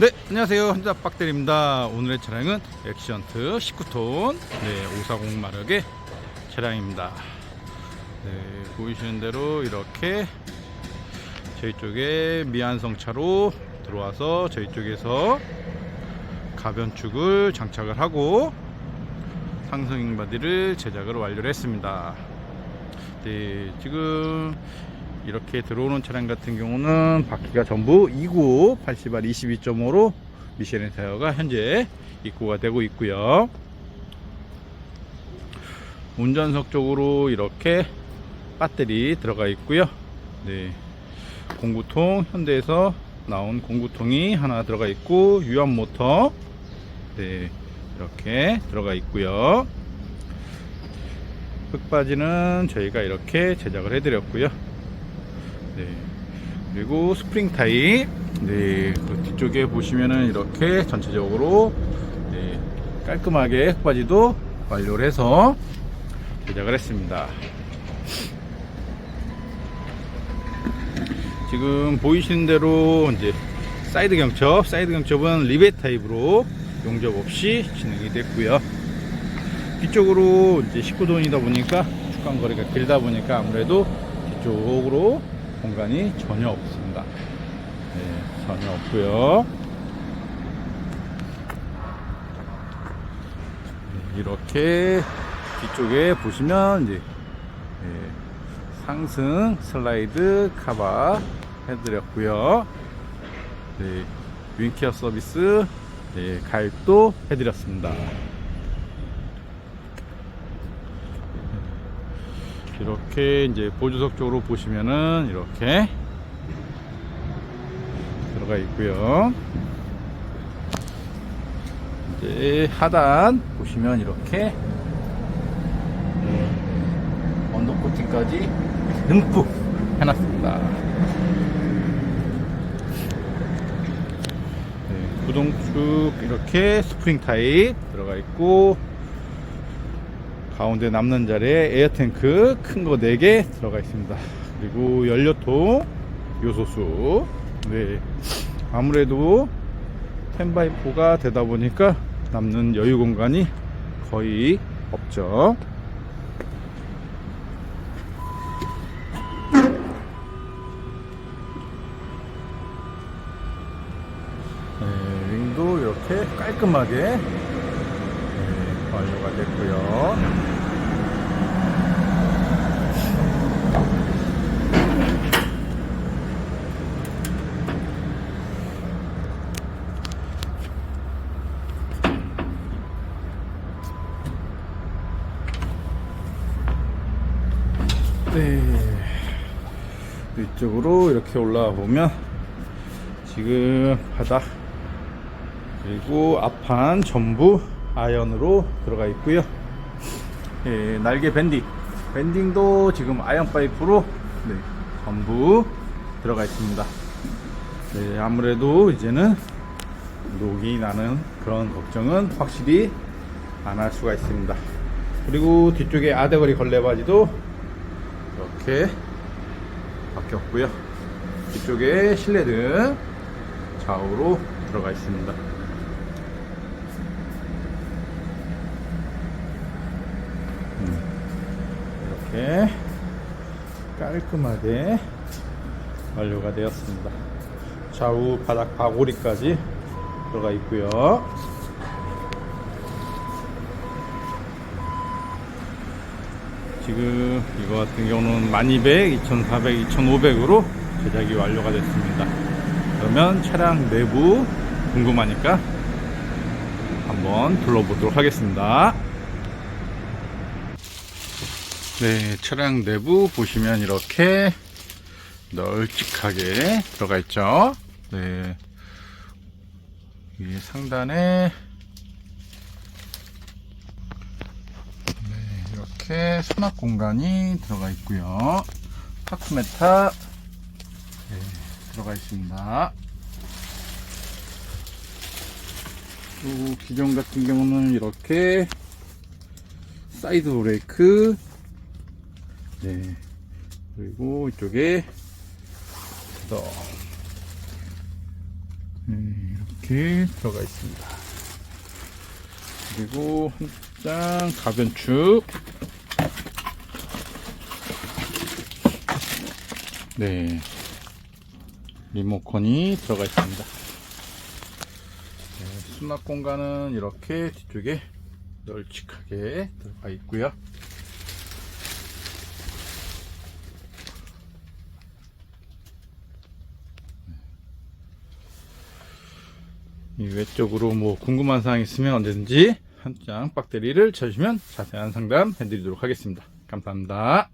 네, 안녕하세요. 한자 빡대리입니다. 오늘의 차량은 액션트 19톤 네, 540 마력의 차량입니다. 네, 보이시는 대로 이렇게 저희 쪽에 미안성 차로 들어와서 저희 쪽에서 가변축을 장착을 하고 상승 바디를 제작을 완료를 했습니다. 네, 지금 이렇게 들어오는 차량 같은 경우는 바퀴가 전부 295 80R 22.5로 미쉐린 타이어가 현재 입고가 되고 있고요. 운전석 쪽으로 이렇게 배터리 들어가 있고요. 네. 공구통 현대에서 나온 공구통이 하나 들어가 있고 유압 모터 네. 이렇게 들어가 있고요. 흙바지는 저희가 이렇게 제작을 해 드렸고요. 네. 그리고 스프링 타입. 네. 그 뒤쪽에 보시면은 이렇게 전체적으로 네, 깔끔하게 흙바지도 완료를 해서 제작을 했습니다. 지금 보이시는 대로 이제 사이드 경첩, 사이드 경첩은 리벳 타입으로 용접 없이 진행이 됐고요. 뒤쪽으로 이제 19돈이다 보니까 축간 거리가 길다 보니까 아무래도 뒤쪽으로 공간이 전혀 없습니다. 네, 전혀 없고요. 네, 이렇게 뒤쪽에 보시면 이제 네, 상승 슬라이드 카바 해드렸고요. 네, 윈케어 서비스 네, 가입도 해드렸습니다. 이렇게 이제 보조석 쪽으로 보시면은 이렇게 들어가 있고요. 이제 하단 보시면 이렇게 언더 코팅까지 듬뿍 해놨습니다. 네, 구동 축 이렇게 스프링 타입 들어가 있고 가운데 남는 자리에 에어탱크 큰 거 4개 들어가 있습니다. 그리고 연료통 요소수 네 아무래도 10x4가 되다 보니까 남는 여유 공간이 거의 없죠. 네, 윙도 이렇게 깔끔하게 네, 완료가 됐고요. 네. 이쪽으로 이렇게 올라와 보면 지금 바닥 그리고 앞판 전부 아연으로 들어가 있고요. 예, 날개 밴딩. 밴딩도 지금 아연 파이프로 네, 전부 들어가 있습니다. 네, 아무래도 이제는 녹이 나는 그런 걱정은 확실히 안 할 수가 있습니다. 그리고 뒤쪽에 아대거리 걸레바지도 이렇게 바뀌었고요. 뒤쪽에 실내등 좌우로 들어가 있습니다. 이렇게 깔끔하게 완료가 되었습니다. 좌우 바닥 바고리까지 들어가 있고요. 지금 이거 같은 경우는 1200, 2400, 2500으로 제작이 완료가 됐습니다. 그러면 차량 내부 궁금하니까 한번 둘러보도록 하겠습니다. 네, 차량 내부 보시면 이렇게 널찍하게 들어가 있죠. 네. 이 상단에 네, 이렇게 수납 공간이 들어가 있고요. 파크메타 네, 들어가 있습니다. 또 기존 같은 경우는 이렇게 사이드 브레이크 네 그리고 이쪽에 더 네, 이렇게 들어가 있습니다. 그리고 한 장 가변축. 네. 리모컨이 들어가 있습니다. 네, 수납 공간은 이렇게 뒤쪽에 널찍하게 들어가 있고요. 외적으로 뭐 궁금한 사항 있으면 언제든지 한장 배터리를 쳐주시면 자세한 상담 해드리도록 하겠습니다. 감사합니다.